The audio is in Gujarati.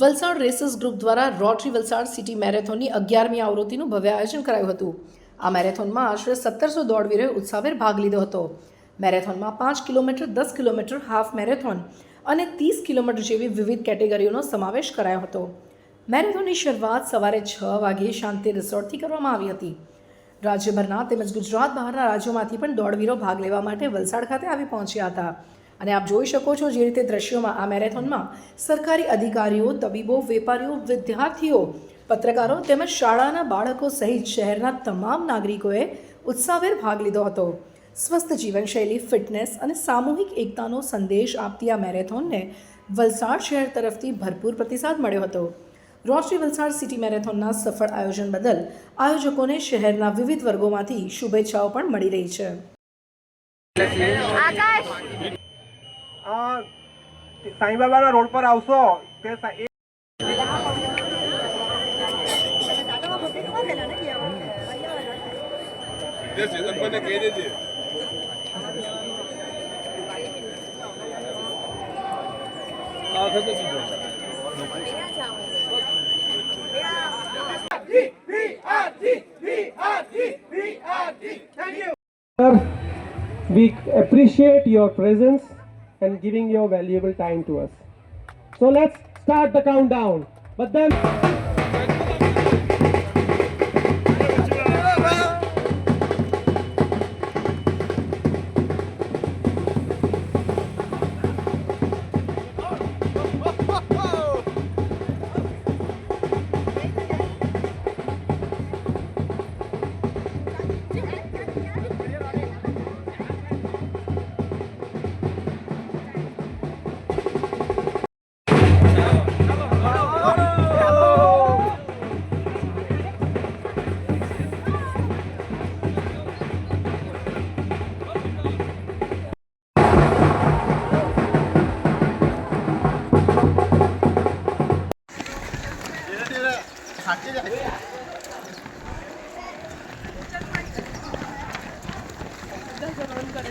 વલસાડ રેસર્સ ગ્રુપ દ્વારા રોટરી વલસાડ સિટી મેરેથોનની અગિયારમી આવૃત્તિનું ભવ્ય આયોજન કરાયું હતું. આ મેરેથોનમાં આશરે સત્તરસો દોડવીરોએ ઉત્સાહભેર ભાગ લીધો હતો. મેરેથોનમાં પાંચ કિલોમીટર, દસ કિલોમીટર, હાફ મેરેથોન અને ત્રીસ કિલોમીટર જેવી વિવિધ કેટેગરીઓનો સમાવેશ કરાયો હતો. મેરેથોનની શરૂઆત સવારે છ વાગ્યે શાંતિ રિસોર્ટથી કરવામાં આવી હતી. રાજ્યભરના તેમજ ગુજરાત બહારના રાજ્યોમાંથી પણ દોડવીરો ભાગ લેવા માટે વલસાડ ખાતે આવી પહોંચ્યા હતા. અને આપ જોઈ શકો છો જે રીતે દ્રશ્યોમાં આ મેરેથોનમાં સરકારી અધિકારીઓ, તબીબો, વેપારીઓ, વિદ્યાર્થીઓ, પત્રકારો તેમજ શાળાના બાળકો સહિત શહેરના તમામ નાગરિકોએ ઉત્સાહભેર ભાગ લીધો હતો. સ્વસ્થ જીવનશૈલી, ફિટનેસ અને સામૂહિક એકતાનો સંદેશ આપતી આ મેરેથોનને વલસાડ શહેર તરફથી ભરપૂર પ્રતિસાદ મળ્યો હતો. રોટરી વલસાડ સિટી મેરેથોનના સફળ આયોજન બદલ આયોજકોને શહેરના વિવિધ વર્ગોમાંથી શુભેચ્છાઓ પણ મળી રહી છે. સાંઈબાબાના રોડ પર આવશો તે સા- એ તે ચેતનભાઈને કહી દેજે આ વખતે બીજો we appreciate your presence and giving your valuable time to us. So let's start the countdown. But then 勝手じゃないですか。大丈夫、何かで